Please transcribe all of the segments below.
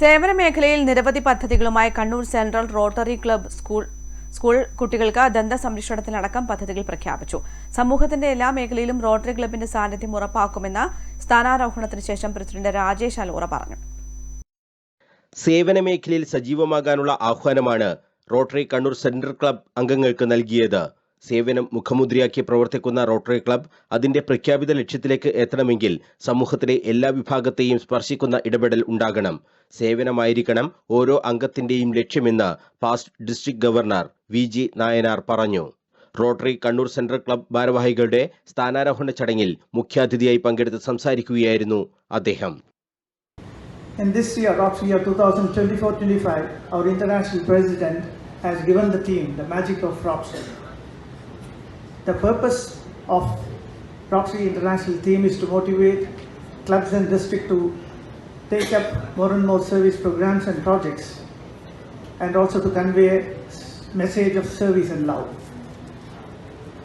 സേവന മേഖലയിൽ നിരവധി പദ്ധതികളുമായി Kannur central rotary club school school കുട്ടികൾക്ക് ദന്ത സംരക്ഷണത്തിനടക്കം പദ്ധതികൾ പ്രഖ്യാപിച്ചു. സമൂഹത്തിന്റെ എല്ലാ മേഖലയിലും റോട്ടറി ക്ലബിന്റെ സാന്നിധ്യം ഉറപ്പാക്കുമെന്ന സ്ഥാനാരോഹണത്തിന് ശേഷം പ്രസിഡന്റ് രാജേഷ് അലോറ പറഞ്ഞു. സേവന മേഖലയിൽ സജീവമാകാനുള്ള ആഹ്വാനമാണ് റോട്ടറി കണ്ണൂർ സെൻട്രൽ ക്ലബ് അംഗങ്ങൾക്ക് നൽകിയത്. സേവനം മുഖമുദ്രയാക്കി പ്രവർത്തിക്കുന്ന റോട്ടറി ക്ലബ് അതിന്റെ പ്രഖ്യാപിത ലക്ഷ്യത്തിലേക്ക് എത്തണമെങ്കിൽ സമൂഹത്തിലെ എല്ലാ വിഭാഗത്തെയും സ്പർശിക്കുന്ന ഇടപെടൽ ഉണ്ടാകണം. സേവനമായിരിക്കണം ഓരോ അംഗത്തിന്റെയും ലക്ഷ്യമെന്ന് past district governor V G Nayanar പറഞ്ഞു. റോട്ടറി കണ്ണൂർ സെൻട്രൽ ക്ലബ് ഭാരവാഹികളുടെ സ്ഥാനാരോഹണ ചടങ്ങിൽ മുഖ്യാതിഥിയായി പങ്കെടുത്ത് സംസാരിക്കുകയായിരുന്നു അദ്ദേഹം. In this year, Roxy year 2024-25, our international president has given the team the magic of Roxy. The purpose of Roxy International theme is to motivate clubs and district to take up more and more service programs and projects, and also to convey a message of service and love.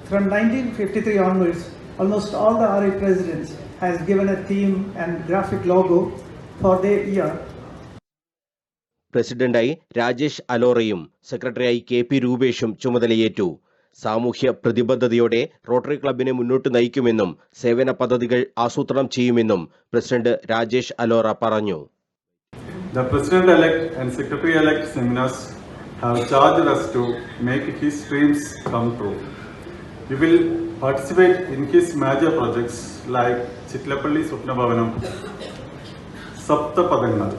From 1953 onwards, almost all the RA presidents has given a theme and graphic logo for their year പ്രസിഡന്റായി രാജേഷ് അലോറയും സെക്രട്ടറിയായി K P രൂപേഷും ചുമതലയേറ്റു സാമൂഹ്യ പ്രതിബദ്ധതയോടെ rotary ക്ലബിനെ മുന്നോട്ട് നയിക്കുമെന്നും സേവന പദ്ധതികൾ ആസൂത്രണം ചെയ്യുമെന്നും president Rajesh Alora പറഞ്ഞു The President-elect and Secretary-elect seminars have charged us to make his dreams come true. We will participate in his major projects like Chitlapalli Swapna Bhavanam, Sapta Padangal,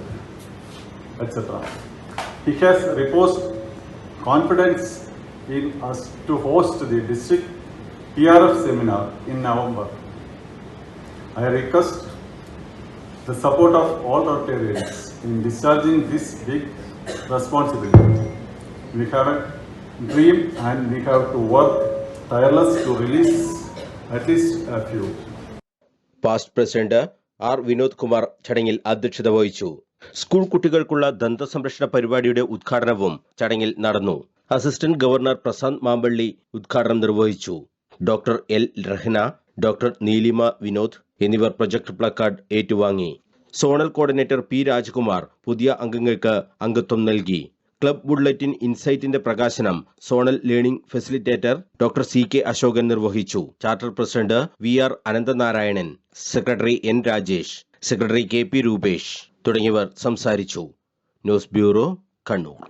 etc. He has reposed confidence in us to host the district PRF seminar in November. I request the support of all Rotarians in discharging this big responsibility. We have a dream and we have to work tireless to release at least a few. Past president R Vinod Kumar ചടങ്ങിൽ അധ്യക്ഷത വഹിച്ചു school കുട്ടികൾക്കുള്ള ദന്ത സംരക്ഷണ പരിപാടിയുടെ ഉദ്ഘാടനവും ചടങ്ങിൽ നടന്നു അസിസ്റ്റന്റ് ഗവർണർ പ്രശാന്ത് മാമ്പള്ളി ഉദ്ഘാടനം നിർവഹിച്ചു. Doctor L Rahna doctor Neelima Vinod എന്നിവർ പ്രൊജക്ട് പ്ലക്കാർഡ് ഏറ്റുവാങ്ങി. സോണൽ കോർഡിനേറ്റർ പി രാജകുമാർ പുതിയ അംഗങ്ങൾക്ക് അംഗത്വം നൽകി. ക്ലബ് ബുള്ളറ്റിൻ ഇൻസൈറ്റിന്റെ പ്രകാശനം zonal learning facilitator doctor C K Ashokan നിർവഹിച്ചു. Charter president V R Ananthanarayanan secretary N Rajesh secretary K P Roopesh തുടങ്ങിയവർ സംസാരിച്ചു. News bureau Kannur.